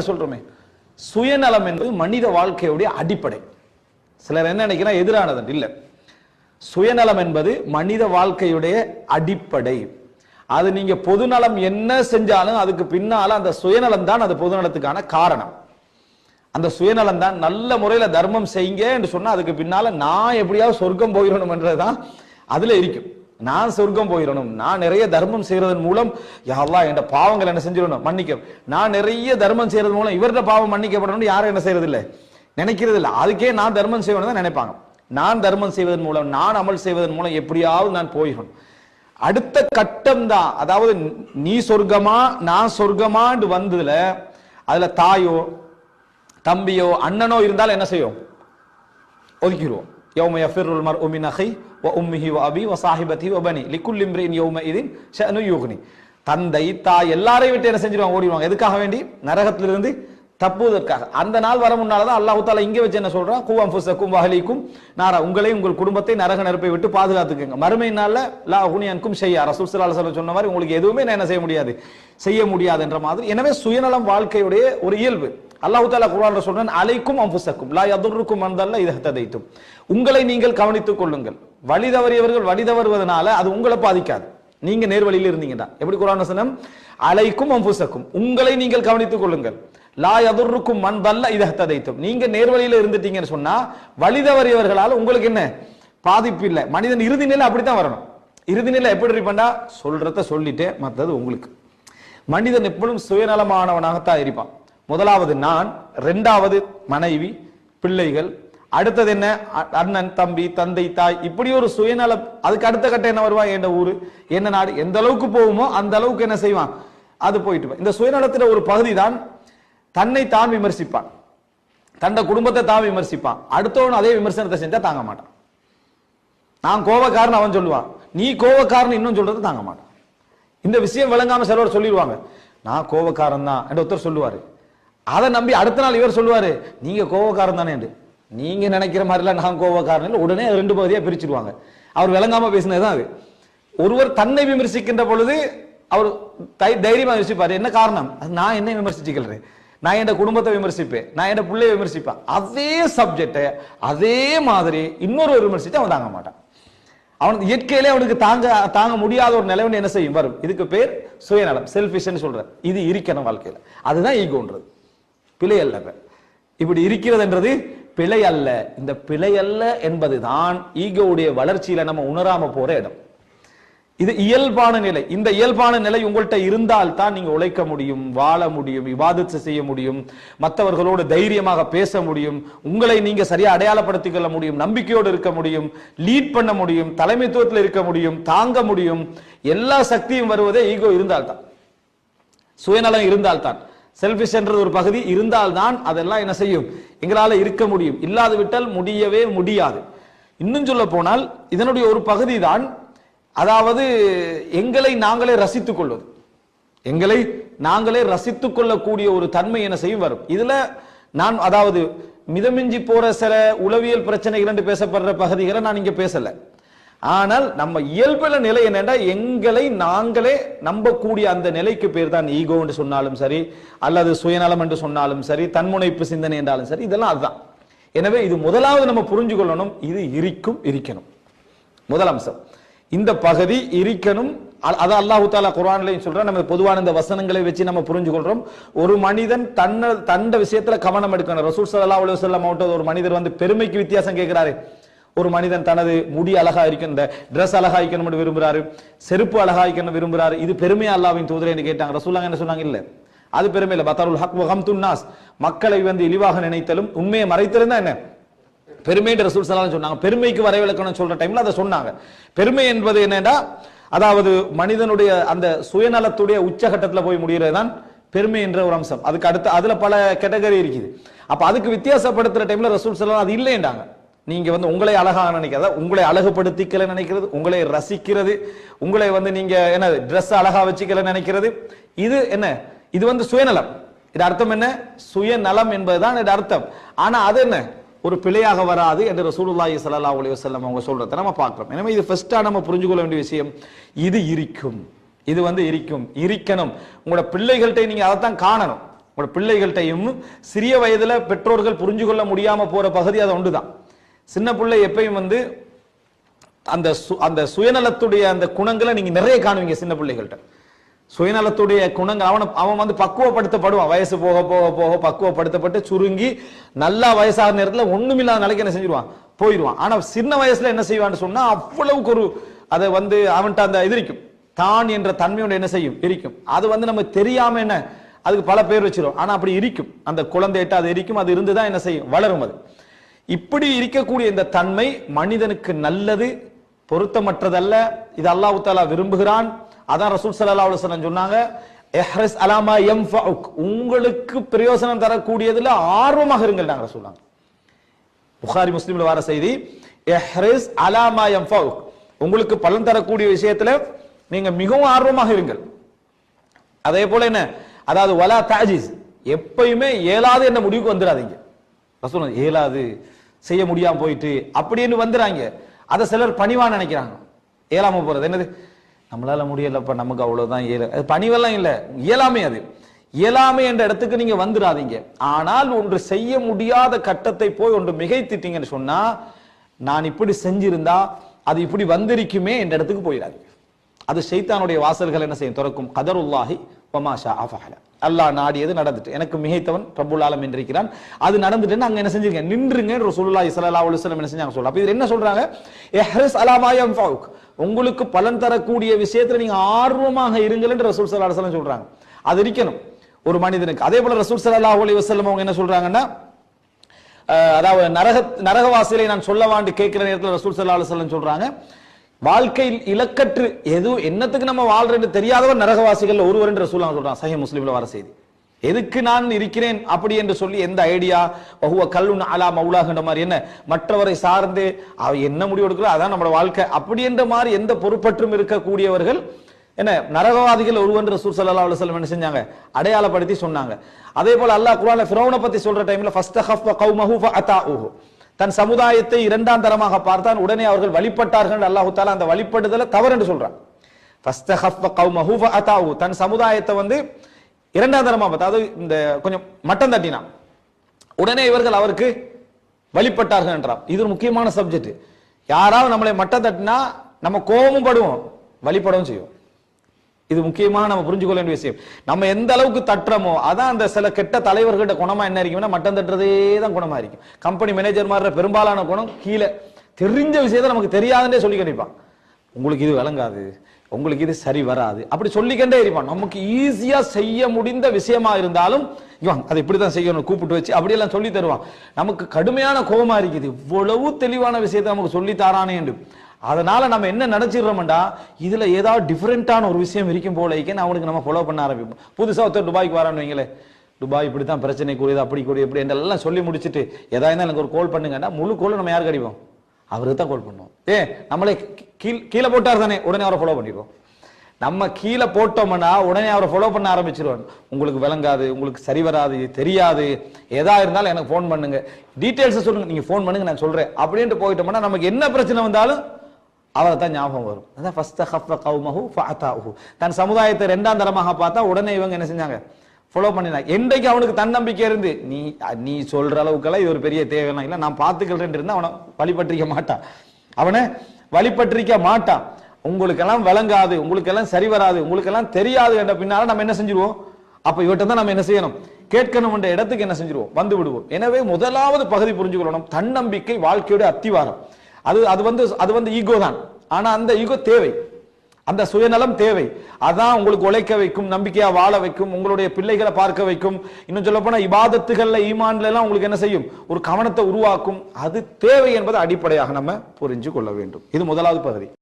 சொல்றோமே. சுயநலம் என்பது மனித வாழ்க்கையுடைய அடிப்படை. சிலர் என்ன நினைக்கிறா எதிரானது. இல்ல. சுயநலம் என்பது மனித வாழ்க்கையுடைய அடிப்படை. அது நீங்க பொதுநலம் என்ன செஞ்சாலும் அதுக்கு பின்னால அந்த சுயநலம் தான் அது பொதுநலத்துக்கான காரணம். அந்த சுயநலம் தான் நல்ல முறையில தர்மம் செய்யுங்க என்று சொன்னா அதுக்கு பின்னால நான் எப்படியாவது சொர்க்கம் போயிடணும் என்றதுதான் அதுல இருக்கும். நான் சொர்க்கம் போயிடணும். நான் நிறைய தர்மம் செய்யறதன் மூலம் யாரெல்லாம் என் பாவங்கள் என்ன செஞ்சிடணும்? மன்னிக்க நான் நிறைய தர்மம் செய்யறது மூலம் இவர்கிட்ட பாவம் மன்னிக்கப்படணும் யாரும் என்ன செய்யறது இல்லை நினைக்கிறது இல்லை அதுக்கே நான் தர்மம் செய்யணும் தான் நினைப்பாங்க. நான் தர்மம் செய்வதன் மூலம் நான் அமல் செய்வதன் மூலம் எப்படியாவது நான் போயிடணும். அடுத்த கட்டம் தான். அதாவது நீ சொர்க்கமா நான் சொர்க்கமான்னு வந்ததுல அதுல தாயோ தம்பியோ அண்ணனோ இருந்தால் என்ன செய்யும்? ஒதுக்கிடுவோம். யௌம யஃபிருல் மர்உ மின் அஹி வ உம்மிஹி வ அபி வ சாஹிபதி வ பனி லிக்குல் இம்ரின் இதின் ஷஅனு தந்தை தாய் எல்லாரையும் விட்டு என்ன செஞ்சிருவாங்க? ஓடிடுவாங்க. எதுக்காக வேண்டி? நரகத்திலிருந்து தப்புவதற்காக. அந்த நாள் வர முன்னால தான் அல்லாஹு தாலா இங்கே வச்சு என்ன சொல்றான்? கூவம் ஃபுசக்கும் வஹலிக்கும் நாரா. உங்களையும் உங்கள் குடும்பத்தை நரக நெருப்பை விட்டு பாதுகாத்துக்கங்க. மறுமை நாள்ல லா உனியன்கும் செய்யா ரசூல் ஸல்லல்லாஹு சொன்ன மாதிரி உங்களுக்கு எதுவுமே நான் என்ன செய்ய முடியாது. செய்ய முடியாதுன்ற மாதிரி. எனவே சுயநலம் வாழ்க்கையுடைய ஒரு இயல்பு. அல்லாஹு தாலா குரான் சொல்றான் அலைக்கும் அம்புசக்கும் லா யதுருக்கும் மந்தல்ல இதஹ்ததைத்தும் உங்களை நீங்கள் கவனித்துக் கொள்ளுங்கள். வழி தவறியவர்கள் வழி தவறுவதனால அது உங்களை பாதிக்காது. நீங்க நேர்வழியில் இருந்தீங்கன்னா. எப்படி குரான் வசனம்? அலைக்கும் அம்புசக்கும். உங்களை நீங்கள் கவனித்துக் கொள்ளுங்கள். லா யதுருக்கும் மந்தல்ல இதஹ்ததைத்தும் நீங்க நேர்வழியில் இருந்துட்டீங்கன்னு சொன்னா வழி தவறியவர்களால உங்களுக்கு என்ன? பாதிப்பு இல்லை. மனிதன் இறுதி நிலை அப்படித்தான் வரணும். இறுதி நிலை எப்படி இருப்பேன்டா சொல்றத சொல்லிட்டே மற்றது உங்களுக்கு. மனிதன் எப்பொழுதும் சுயநலமானவனாகத்தான் இருப்பான். முதலாவது நான் ரெண்டாவது மனைவி பிள்ளைகள் அடுத்தது என்ன? அ- அண்ணன் தம்பி தந்தை தாய். இப்படி ஒரு சுயநலம் அதுக்கு அடுத்த கட்டம் என்ன வருவா? என் ஊரு. என்ன நாடு? எந்த அளவுக்கு போகுமோ அந்த அளவுக்கு என்ன செய்வான்? அது போயிட்டு இந்த சுயநலத்துல ஒரு பகுதி தான் தன்னை தான் விமர்சிப்பான். தன்னை குடும்பத்தை தான் விமர்சிப்பான். அடுத்தவன் அதே விமர்சனத்தை செஞ்சா தாங்க மாட்டான். நான் கோவக்காரன் அவன் சொல்லுவான். நீ கோவக்காரன் இன்னும் சொல்றது தாங்க மாட்டான். இந்த விஷயம் விளங்காம சிலவர் சொல்லிடுவாங்க. நான் கோவக்காரன் தான் என்று ஒருத்தர் சொல்லுவாரு. அதை நம்பி அடுத்த நாள் இவர் சொல்லுவாரு நீங்க கோவக்காரன் தானே என்று. நீங்க நினைக்கிற மாதிரிலாம் நான் கோவக்காரன் இல்லை. உடனே ரெண்டு பகுதியா பிரிச்சிருவாங்க. அவர் விளங்காம பேசினதுதான் அது. ஒருவர் தன்னை விமர்சிக்கின்ற பொழுது அவர் தை- தைரியமா விமர்சிப்பார் என்ன காரணம்? அது நான் என்ன விமர்சிச்சுக்கிறேன் நான் என் குடும்பத்தை விமர்சிப்பேன். நான் என் பிள்ளையை விமர்சிப்பேன். அதே சப்ஜெக்டை அதே மாதிரி இன்னொரு விமர்சித்து அவன் தாங்க மாட்டான். அவனுக்கு இயற்கையிலே அவனுக்கு தாங்க தாங்க முடியாத ஒரு நிலைவன் என்ன செய்யும்? வரும். இதுக்கு பேர் சுயநலம். செல்ஃபிஷ்னு சொல்ற இது இருக்கணும் வாழ்க்கையில். அதுதான் ஈகோன்றது பிழை அல்ல இப்ப. இப்படி இருக்கிறதுன்றது பிழை அல்ல. இந்த பிழை அல்ல என்பதுதான் ஈகோவுடைய வளர்ச்சியில நம்ம உணராம போற இடம். இது இயல்பான நிலை. இந்த இயல்பான நிலை உங்கள்கிட்ட இருந்தால் தான் நீங்க உழைக்க முடியும் வாழ முடியும் விவாதத்தை செய்ய முடியும் மற்றவர்களோடு தைரியமாக பேச முடியும் உங்களை நீங்க சரியா அடையாளப்படுத்திக் கொள்ள முடியும் நம்பிக்கையோடு இருக்க முடியும் லீட் பண்ண முடியும் தலைமைத்துவத்தில் இருக்க முடியும் தாங்க முடியும். எல்லா சக்தியும் வருவதே ஈகோ இருந்தால்தான். சுயநலம் இருந்தால்தான். செல்ஃபிஷ் என்ற ஒரு பகுதி இருந்தால்தான் அதெல்லாம் என்ன செய்யும்? எங்களால் இருக்க முடியும். இல்லாது விட்டால் முடியவே முடியாது. இன்னும் சொல்ல போனால் இதனுடைய ஒரு பகுதி தான் அதாவது எங்களை நாங்களே ரசித்துக் கொள்வது. எங்களை நாங்களே ரசித்துக் கொள்ளக்கூடிய ஒரு தன்மை என்ன செய்யும்? வரும். இதுல நான் அதாவது மிதமிஞ்சி போற சில உளவியல் பிரச்சனைகள் என்று பேசப்படுற பகுதிகளை நான் இங்க பேசல. ஆனால் நம்ம இயல்புல நிலை என்னென்னா எங்களை நாங்களே நம்பக்கூடிய அந்த நிலைக்கு பேர் தான் ஈகோ என்று சொன்னாலும் சரி அல்லது சுயநலம் என்று சொன்னாலும் சரி தன்முனைப்பு சிந்தனை என்றாலும் சரி இதெல்லாம் அதுதான். எனவே இது முதலாவது நம்ம புரிஞ்சு கொள்ளணும் இது இருக்கும் இருக்கணும். முதல் அம்சம். இந்த பகுதி இருக்கணும். அ- அல்லாஹு தாலா குரான்லையும் சொல்ற நம்ம பொதுவான இந்த வசனங்களை வச்சு நம்ம புரிஞ்சு கொள்றோம் ஒரு மனிதன் தன்ன தண்ட விஷயத்துல கவனம் எடுக்கணும். ரசூல் சல்லா அலைஹி வஸல்லம் அவர்கள் ஒரு மனிதர் வந்து பெருமைக்கு வித்தியாசம் கேட்கிறாரு ஒரு மனிதன் தனது முடி அழகா இருக்கணும் இந்த ட்ரெஸ் அழகா இருக்கணும்னு விரும்புறாரு செருப்பு அழகா இருக்கணும் விரும்புறாரு இது பெருமையா அல்லாவின் தூதரேன்னு கேட்டாங்க. ரசூலாங்க என்ன சொன்னாங்க? இல்ல. அது பெருமை இல்ல. பத்தாருல் ஹக் ஒஹம்துன்னாஸ் மக்களை வந்து இழிவாக நினைத்தலும் உண்மையை மறைத்திருந்தா என்ன? பெருமைன்ற ரசூல் சலாம் சொன்னாங்க. பெருமைக்கு வரவிலக்கணும் சொல்ற டைம்ல அதை சொன்னாங்க. பெருமை என்பது என்னன்னா அதாவது மனிதனுடைய அந்த சுயநலத்துடைய உச்சகட்டத்தில் போய் முடிகிறது தான் பெருமை என்ற ஒரு அம்சம். அதுக்கு அடுத்து அதுல பல கேட்டகரி இருக்குது. அப்ப அதுக்கு வித்தியாசப்படுத்துற டைம்ல ரசூல் சலாம் அது இல்லைன்றாங்க. நீங்க வந்து உங்களை அழகா நினைக்கிறத உங்களை அழகுபடுத்திக்கல நினைக்கிறது உங்களை ரசிக்கிறது உங்களை வந்து நீங்க என்ன ட்ரெஸ் அழகா வச்சுக்கல நினைக்கிறது. இது என்ன? இது வந்து சுயநலம். இது அர்த்தம் என்ன? சுயநலம் என்பதுதான் இது அர்த்தம். ஆனா அது என்ன? ஒரு பிழையாக வராது என்று ரசூலுல்லாஹி ஸல்லல்லாஹு அலைஹி செல்லம் அவங்க சொல்றதை நம்ம பார்க்கிறோம். எனவே இது ஃபர்ஸ்டா நம்ம புரிஞ்சு கொள்ள வேண்டிய விஷயம். இது இருக்கும். இது வந்து இருக்கும். இருக்கணும். உங்களோட பிள்ளைகள்கிட்ட நீங்க அதைத்தான் காணணும். உங்களோட பிள்ளைகள்கிட்டையும் சிறிய வயதுல பெற்றோர்கள் புரிஞ்சு கொள்ள முடியாம போற பகுதி அது ஒன்றுதான். சின்ன பிள்ளை எப்பயும் வந்து அந்த சு- அந்த சுயநலத்துடைய அந்த குணங்களை நீங்க நிறைய காணுவீங்க சின்ன பிள்ளைகள்கிட்ட சுயநலத்துடைய குணங்கள் அவனை அவன் வந்து பக்குவப்படுத்தப்படுவான். வயசு போக போக போக பக்குவப்படுத்தப்பட்டு சுருங்கி நல்லா வயசாக நேரத்தில் ஒண்ணுமில்லாத நிலைக்கு என்ன செஞ்சிருவான்? போயிடுவான். ஆனா சின்ன வயசுல என்ன செய்வான்னு சொன்னா அவ்வளவுக்கு ஒரு அதை வந்து அவன்கிட்ட அந்த இது இருக்கும். தான் என்ற தன்மையோட என்ன செய்யும்? இருக்கும். அது வந்து நம்ம தெரியாம என்ன? அதுக்கு பல பேர் வச்சிரும் ஆனா அப்படி இருக்கும். அந்த குழந்தைகிட்ட அது இருக்கும். அது இருந்துதான் என்ன செய்யும்? வளரும் அது. இப்படி இருக்கக்கூடிய இந்த தன்மை மனிதனுக்கு நல்லது பொருத்தமற்றதல்ல. இது அல்லாஹு தாலா விரும்புகிறான். அதான் ரசூல் சல்லா அலுவலம் சொன்னாங்க எஹ்ரஸ் அலாமா எம் உங்களுக்கு பிரயோசனம் தரக்கூடியதுல ஆர்வமாக இருங்கள் நாங்கள் சொன்னாங்க புகாரி முஸ்லீம்ல வர செய்தி எஹ்ரஸ் அலாமா எம் உங்களுக்கு பலன் தரக்கூடிய விஷயத்துல நீங்க மிகவும் ஆர்வமாக இருங்கள். அதே போல என்ன? அதாவது வலா தாஜிஸ். எப்பயுமே இயலாது என்ன முடிவுக்கு வந்துடாதீங்க. ரசூல் இயலாது செய்ய முடியாம போயிட்டு அப்படின்னு வந்துறாங்க. அதை சிலர் பணிவா நினைக்கிறாங்க. இயலாம போறது என்னது? நம்மளால முடியலப்ப நமக்கு அவ்வளவுதான் இயல அது பணிவெல்லாம் இல்லை. இயலாமை அது. இயலாமை என்ற இடத்துக்கு நீங்க வந்துடாதீங்க ஆனால் ஒன்று செய்ய முடியாத கட்டத்தை போய் ஒன்று மிகைத்திட்டீங்கன்னு சொன்னா நான் இப்படி செஞ்சிருந்தா அது இப்படி வந்திருக்குமே என்ற இடத்துக்கு போயிடாது அது சைத்தானுடைய வாசல்கள் என்ன செய்யும்? திறக்கும். கதருல்லாஹி வமாஷா அஃபஹல. அல்லாஹ் நாடியது நடந்துட்டு. எனக்கு மிகைத்தவன் ரப்புல் ஆலம் இருக்கிறான். அது நடந்துட்டுன்னு அங்கே என்ன செஞ்சிருக்கேன்? நின்றுங்க. ஒரு ஸல்லல்லாஹு அலைஹி வஸல்லம் என்ன செஞ்சாங்க சொல்ல. அப்ப இது என்ன சொல்றாங்க? எஹ்ரஸ் அலா ஃபவுக் உங்களுக்கு பலன் தரக்கூடிய விஷயத்துல நீங்க ஆர்வமாக இருங்கள் என்று ரசூல் சல்லா அலுவலம் சொல்றாங்க. அது இருக்கணும். ஒரு மனிதனுக்கு. அதே போல ரசூல் சல்லா அலி வசலம் அவங்க என்ன சொல்றாங்கன்னா அதாவது நரக நரகவாசிகளை நான் சொல்ல வாண்டு கேட்கிற நேரத்தில் ரசூல் சல்லா அலுவலம் சொல்றாங்க. வாழ்க்கையில் இலக்கற்று எது என்னத்துக்கு நம்ம வாழ்றேன்னு தெரியாதவர் நரகவாசிகள் ஒருவர் என்று சொல்லலாம் சொல்றான். சஹி முஸ்லீம்ல வர செய்தி. எதுக்கு நான் இருக்கிறேன் அப்படி என்று சொல்லி எந்த ஐடியா? பகுவ கல்லுன் அலா மவுலாகின்ற மாதிரி என்ன? மற்றவரை சார்ந்து அவ என்ன முடிவு எடுக்கிறோ அதான் நம்மளோட வாழ்க்கை. அப்படி என்ற மாதிரி எந்த பொறுப்பற்றும் இருக்கக்கூடியவர்கள் என்ன நரகவாதிகள் ஒருவன் ரசூல் சல்லா அலுவலம் என்ன செஞ்சாங்க? அடையாளப்படுத்தி சொன்னாங்க. அதே போல அல்லாஹ் குரான ஃபிரௌனை பத்தி சொல்ற டைம்ல ஃபஸ்தஹஃப கௌமஹு ஃபஅதாஉஹு. தன் சமுதாயத்தை இரண்டாம் தரமாக பார்த்தான். உடனே அவர்கள் வழிபட்டார்கள் அல்லாஹு தாலா அந்த வழிபடுதல தவறு என்று சொல்றான். தன் சமுதாயத்தை வந்து இரண்டாம் தரமா பார்த்தா இந்த கொஞ்சம் மட்டம் தட்டினான் உடனே இவர்கள் அவருக்கு வழிபட்டார்கள் என்றான் இது ஒரு முக்கியமான சப்ஜெக்ட் யாராவது நம்மளை மட்டம் தட்டினா நம்ம கோபமும் படுவோம் வழிபடவும் செய்வோம். இது முக்கியமாக நம்ம புரிஞ்சுக்கொள்ள வேண்டிய விஷயம். நம்ம எந்த அளவுக்கு தட்டுறோமோ அதான் அந்த சில கெட்ட தலைவர்கிட்ட குணமா என்ன இருக்கும்னா மட்டம் தட்டுறதே தான் குணமா இருக்கும். கம்பெனி மேனேஜர் மாதிரி பெரும்பாலான குணம் கீழே. தெரிஞ்ச விஷயத்தை நமக்கு தெரியாதுன்னே சொல்லி கண்டிப்பான். உங்களுக்கு இது விளங்காது. உங்களுக்கு இது சரி வராது. அப்படி சொல்லிக்கண்டே இருப்பான். நமக்கு ஈஸியா செய்ய முடிந்த விஷயமா இருந்தாலும் இவன் அதை இப்படிதான் செய்யணும் கூப்பிட்டு வச்சு அப்படியெல்லாம் சொல்லி தருவான். நமக்கு கடுமையான கோபமா இருக்குது. இவ்வளவு தெளிவான விஷயத்தை நமக்கு சொல்லி தாரானே என்று. அதனால நம்ம என்ன நினைச்சிடுறோம்டா? இதுல ஏதாவது டிஃப்ரெண்டான ஒரு விஷயம் இருக்கும் போல அவனுக்கு நம்ம ஃபாலோ பண்ண ஆரம்பிப்போம். புதுசாக ஒருத்தர் துபாய்க்கு வரான்னு வைங்களேன். துபாய் இப்படி தான் பிரச்சனை கூடியது அப்படி கூடிய இப்படி எல்லாம் சொல்லி முடிச்சுட்டு ஏதா இருந்தால் எனக்கு ஒரு கால் பண்ணுங்கன்னா முழு கோல் நம்ம யாருக்கு அடிப்போம்? அவருக்கு தான் கால் பண்ணுவோம். ஏ நம்மளே கீழ் கீழே போட்டார் தானே உடனே அவரை ஃபாலோ பண்ணிடுவோம். நம்ம கீழே போட்டோம்னா உடனே அவரை ஃபாலோ பண்ண ஆரம்பிச்சிருவான் உங்களுக்கு விளங்காது உங்களுக்கு சரி வராது தெரியாது எதா இருந்தாலும் எனக்கு ஃபோன் பண்ணுங்க. டீட்டெயில்ஸை சொல்லுங்க நீங்க ஃபோன் பண்ணுங்க நான் சொல்றேன். அப்படின்ட்டு போயிட்டோம்னா நமக்கு என்ன பிரச்சனை வந்தாலும் அவரை தான் ஞாபகம் வரும். அதான் ஃபஸ்ட் ஹஃப கௌமஹு ஃபஅதாஹு தன் சமுதாயத்தை ரெண்டாம் தரமாக பார்த்தா உடனே இவங்க என்ன செஞ்சாங்க? ஃபாலோ பண்ணினாங்க. என்றைக்கு அவனுக்கு தன்னம்பிக்கை இருந்து நீ நீ சொல்ற அளவுக்கெல்லாம் இது ஒரு பெரிய தேவையெல்லாம் இல்லை. நான் பார்த்துக்கிறேன் இருந்தா அவனை வழிபற்றிக்க மாட்டான். அவனை வழிபற்றிக்க மாட்டான். உங்களுக்கெல்லாம் விளங்காது உங்களுக்கெல்லாம் சரி வராது உங்களுக்கெல்லாம் தெரியாது என்ற பின்னால நம்ம என்ன செஞ்சிருவோம்? அப்ப இவட்ட தான் நம்ம என்ன செய்யணும்? கேட்கணும் என்ற இடத்துக்கு என்ன செஞ்சிருவோம்? வந்து விடுவோம். எனவே முதலாவது பகுதி புரிஞ்சுக்கொள்ளணும். தன்னம்பிக்கை வாழ்க்கையோட அத்திவாரம். அது அது வந்து அது வந்து ஈகோ தான். ஆனா அந்த ஈகோ தேவை. அந்த சுயநலம் தேவை. அதான் உங்களுக்கு உழைக்க வைக்கும் நம்பிக்கையா வாழ வைக்கும் உங்களுடைய பிள்ளைகளை பார்க்க வைக்கும். இன்னும் சொல்ல போனா இபாதத்துகள்ல ஈமான்ல எல்லாம் உங்களுக்கு என்ன செய்யும்? ஒரு கவனத்தை உருவாக்கும். அது தேவை என்பதை அடிப்படையாக நம்ம புரிஞ்சு கொள்ள வேண்டும். இது முதலாவது பகுதி.